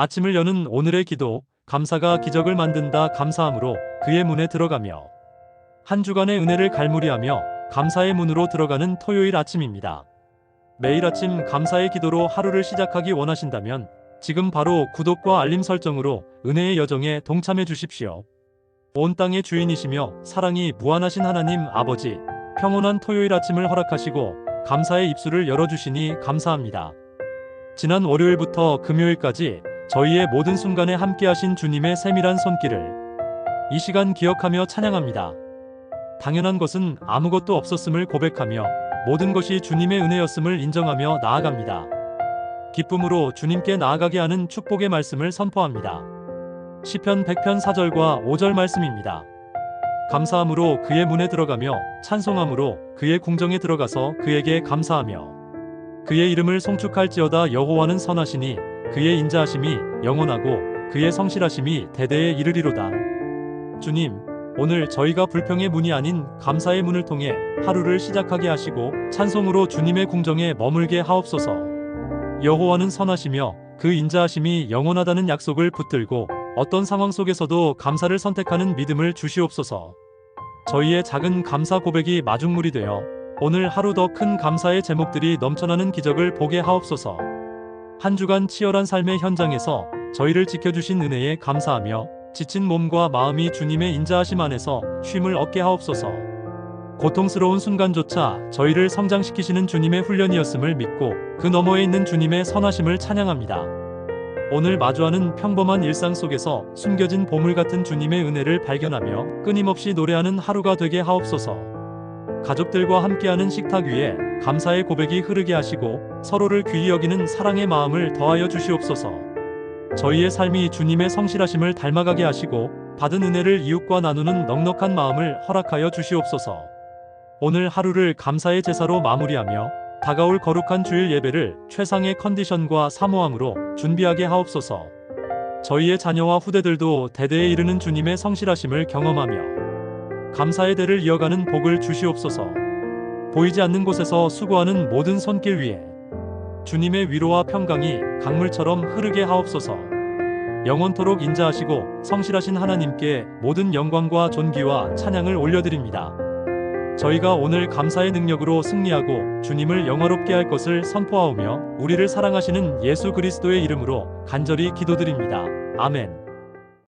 아침을 여는 오늘의 기도, 감사가 기적을 만든다 감사함으로 그의 문에 들어가며 한 주간의 은혜를 갈무리하며 감사의 문으로 들어가는 토요일 아침입니다. 매일 아침 감사의 기도로 하루를 시작하기 원하신다면 지금 바로 구독과 알림 설정으로 은혜의 여정에 동참해 주십시오. 온 땅의 주인이시며 사랑이 무한하신 하나님 아버지, 평온한 토요일 아침을 허락하시고 감사의 입술을 열어주시니 감사합니다. 지난 월요일부터 금요일까지 저희의 모든 순간에 함께하신 주님의 세밀한 손길을 이 시간 기억하며 찬양합니다. 당연한 것은 아무것도 없었음을 고백하며 모든 것이 주님의 은혜였음을 인정하며 나아갑니다. 기쁨으로 주님께 나아가게 하는 축복의 말씀을 선포합니다. 시편 100편 4절과 5절 말씀입니다. 감사함으로 그의 문에 들어가며 찬송함으로 그의 궁정에 들어가서 그에게 감사하며 그의 이름을 송축할지어다 여호와는 선하시니 그의 인자하심이 영원하고 그의 성실하심이 대대에 이르리로다. 주님, 오늘 저희가 불평의 문이 아닌 감사의 문을 통해 하루를 시작하게 하시고 찬송으로 주님의 궁정에 머물게 하옵소서. 여호와는 선하시며 그 인자하심이 영원하다는 약속을 붙들고 어떤 상황 속에서도 감사를 선택하는 믿음을 주시옵소서. 저희의 작은 감사 고백이 마중물이 되어 오늘 하루 더 큰 감사의 제목들이 넘쳐나는 기적을 보게 하옵소서. 한 주간 치열한 삶의 현장에서 저희를 지켜주신 은혜에 감사하며 지친 몸과 마음이 주님의 인자하심 안에서 쉼을 얻게 하옵소서. 고통스러운 순간조차 저희를 성장시키시는 주님의 훈련이었음을 믿고 그 너머에 있는 주님의 선하심을 찬양합니다. 오늘 마주하는 평범한 일상 속에서 숨겨진 보물 같은 주님의 은혜를 발견하며 끊임없이 노래하는 하루가 되게 하옵소서. 가족들과 함께하는 식탁 위에 감사의 고백이 흐르게 하시고 서로를 귀히 여기는 사랑의 마음을 더하여 주시옵소서. 저희의 삶이 주님의 성실하심을 닮아가게 하시고 받은 은혜를 이웃과 나누는 넉넉한 마음을 허락하여 주시옵소서. 오늘 하루를 감사의 제사로 마무리하며 다가올 거룩한 주일 예배를 최상의 컨디션과 사모함으로 준비하게 하옵소서. 저희의 자녀와 후대들도 대대에 이르는 주님의 성실하심을 경험하며 감사의 대를 이어가는 복을 주시옵소서. 보이지 않는 곳에서 수고하는 모든 손길 위에 주님의 위로와 평강이 강물처럼 흐르게 하옵소서. 영원토록 인자하시고 성실하신 하나님께 모든 영광과 존귀와 찬양을 올려드립니다. 저희가 오늘 감사의 능력으로 승리하고 주님을 영화롭게 할 것을 선포하오며 우리를 사랑하시는 예수 그리스도의 이름으로 간절히 기도드립니다. 아멘.